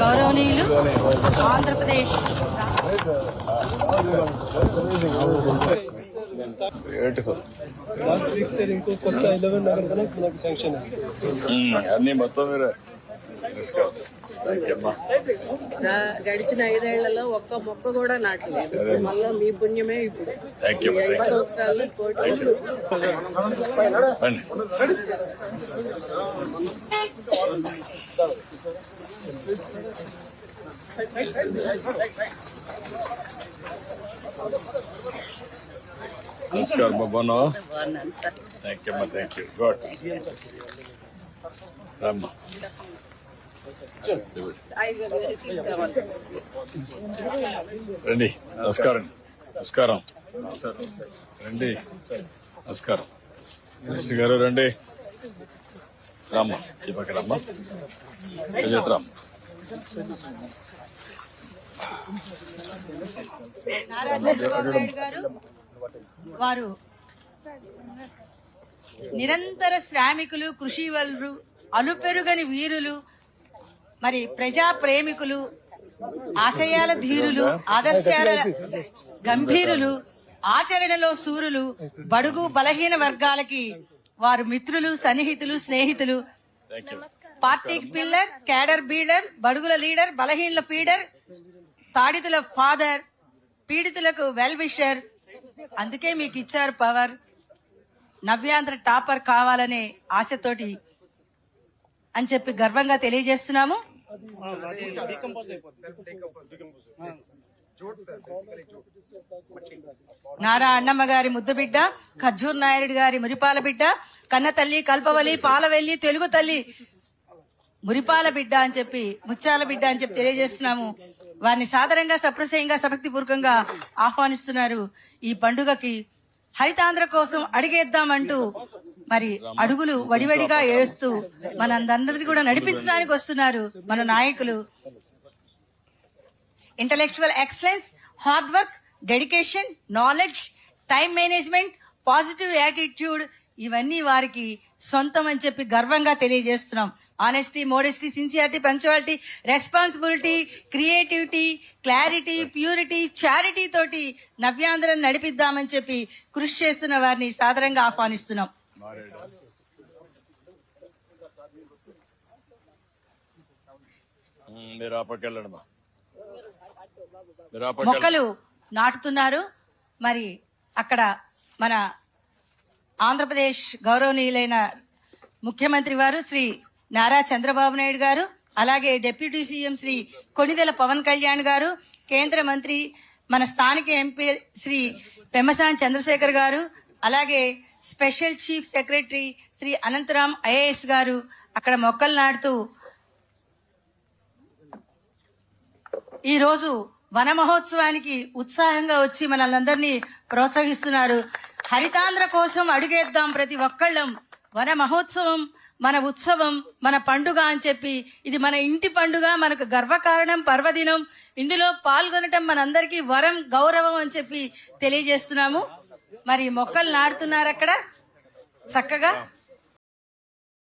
గౌరవనీయులు Andhra Pradesh. Beautiful last week sir ఇంకో కొత్త ఎలెవెన్ నగర్ కన్నా మనకి శాంక్షన్ అయింది అన్ని మొత్తం మీరు. గడిచిన ఐదేళ్ళలో ఒక్క మొక్క కూడా నాటలేదు. మళ్ళా మీ పుణ్యమే ఇప్పుడు. ఐదు కోటి నమస్కారం బాబా థ్యాంక్ యూ అమ్మా థ్యాంక్ యూ గుడ్ రమ్మా. రండి నమస్కారం. నమస్కారం. రండి నమస్కారం. మినిస్టర్ గారు రండి. రామ్మ ఈ పక్క రమ్మ. రామ్. నారా చంద్రబాబు నాయుడు గారు వారు నిరంతర శ్రామికులు కృషి వలరు అలుపెరుగని వీరులు మరి ప్రజా ప్రేమికులు ఆశయాల ధీరులు ఆదర్శాల గంభీరులు ఆచరణలో సూరులు బడుగు బలహీన వర్గాలకి వారు మిత్రులు సన్నిహితులు స్నేహితులు. పార్టీకి పిల్లర్ క్యాడర్ బీడర్ బడుగుల లీడర్ బలహీనల ఫీడర్ తాడితుల ఫాదర్ పీడితులకు వెల్ విషర్. అందుకే మీకు ఇచ్చారు పవర్. నవ్యాంధ్ర టాపర్ కావాలనే ఆశతోటి అని చెప్పి గర్వంగా తెలియజేస్తున్నాము. నారా అన్నమ్మ గారి ముద్దు బిడ్డ ఖర్జూర్ నాయుడు గారి మురిపాల బిడ్డ కన్న తల్లి కల్పవలి పాలవెల్లి తెలుగు తల్లి మురిపాల బిడ్డ అని చెప్పి ముత్యాల బిడ్డ అని చెప్పి తెలియజేస్తున్నాము. వారిని సాదరంగా సప్రశయంగా సభక్తిపూర్వకంగా ఆహ్వానిస్తున్నారు. ఈ పండుగకి హరితాంధ్ర కోసం అడిగేద్దామంటూ మరి అడుగులు వడివడిగా ఏడుస్తూ మనందరినీ కూడా నడిపించడానికి వస్తున్నారు మన నాయకులు. Intellectual excellence hard work dedication knowledge time management positive attitude ఇవన్నీ వారికి సొంతం అని చెప్పి గర్వంగా తెలియజేస్తున్నాం. Honesty modesty sincerity punctuality responsibility creativity clarity purity charity తోటి నవ్యాంధ్రం నడిపిద్దామని చెప్పి కృషి చేస్తున్న వారిని సాదరంగా ఆహ్వానిస్తున్నాం. మొక్కలు నాటుతున్నారు. మరి అక్కడ మన ఆంధ్రప్రదేశ్ గౌరవనీయులైన ముఖ్యమంత్రి వారు శ్రీ నారా చంద్రబాబు నాయుడు గారు అలాగే డిప్యూటీ సీఎం శ్రీ కొణిదెల పవన్ కళ్యాణ్ గారు కేంద్ర మంత్రి మన స్థానిక ఎంపీ శ్రీ పెమ్మసాన్ చంద్రశేఖర్ గారు అలాగే special chief secretary Shri Anantaram IAS గారు అక్కడ మొక్కలు నాటుతూ ఈరోజు వన మహోత్సవానికి ఉత్సాహంగా వచ్చి మనల్ని ప్రోత్సహిస్తున్నారు. హరితాంధ్ర కోసం అడుగేద్దాం ప్రతి ఒక్కళ్ళం. వన మహోత్సవం మన ఉత్సవం మన పండుగ అని చెప్పి ఇది మన ఇంటి పండుగ మనకు గర్వకారణం పర్వదినం. ఇందులో పాల్గొనటం మనందరికీ వరం గౌరవం అని చెప్పి తెలియజేస్తున్నాము. మరి మొక్కలు నాటుతున్నారు అక్కడ. చక్కగా